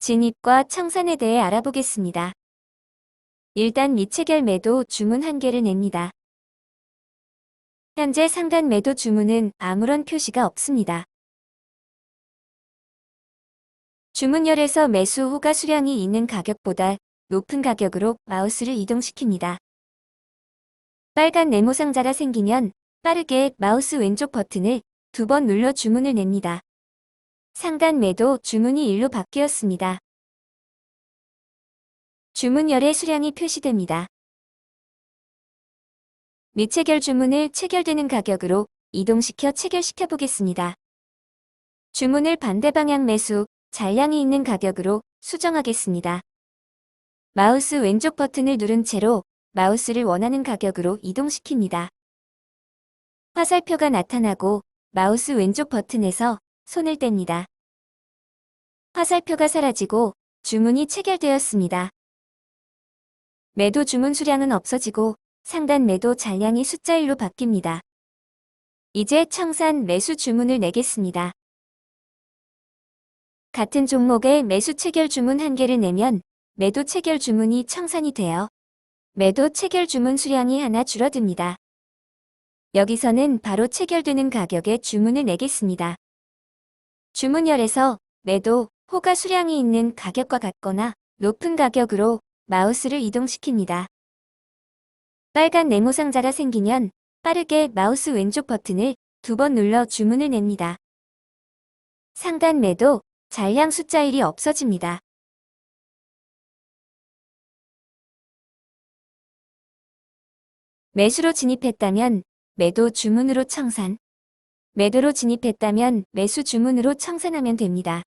진입과 청산에 대해 알아보겠습니다. 일단 미체결 매도 주문 한 개를 냅니다. 현재 상단 매도 주문은 아무런 표시가 없습니다. 주문열에서 매수 호가 수량이 있는 가격보다 높은 가격으로 마우스를 이동시킵니다. 빨간 네모 상자가 생기면 빠르게 마우스 왼쪽 버튼을 두 번 눌러 주문을 냅니다. 상단 매도 주문이 1로 바뀌었습니다. 주문열의 수량이 표시됩니다. 미체결 주문을 체결되는 가격으로 이동시켜 체결시켜 보겠습니다. 주문을 반대 방향 매수, 잔량이 있는 가격으로 수정하겠습니다. 마우스 왼쪽 버튼을 누른 채로 마우스를 원하는 가격으로 이동시킵니다. 화살표가 나타나고 마우스 왼쪽 버튼에서 손을 뗍니다. 화살표가 사라지고 주문이 체결되었습니다. 매도 주문 수량은 없어지고 상단 매도 잔량이 숫자 1로 바뀝니다. 이제 청산 매수 주문을 내겠습니다. 같은 종목의 매수 체결 주문 한 개를 내면 매도 체결 주문이 청산이 되어 매도 체결 주문 수량이 하나 줄어듭니다. 여기서는 바로 체결되는 가격에 주문을 내겠습니다. 주문열에서 매도, 호가 수량이 있는 가격과 같거나 높은 가격으로 마우스를 이동시킵니다. 빨간 네모 상자가 생기면 빠르게 마우스 왼쪽 버튼을 두 번 눌러 주문을 냅니다. 상단 매도, 잔량 숫자 1이 없어집니다. 매수로 진입했다면 매도 주문으로 청산, 매도로 진입했다면 매수 주문으로 청산하면 됩니다.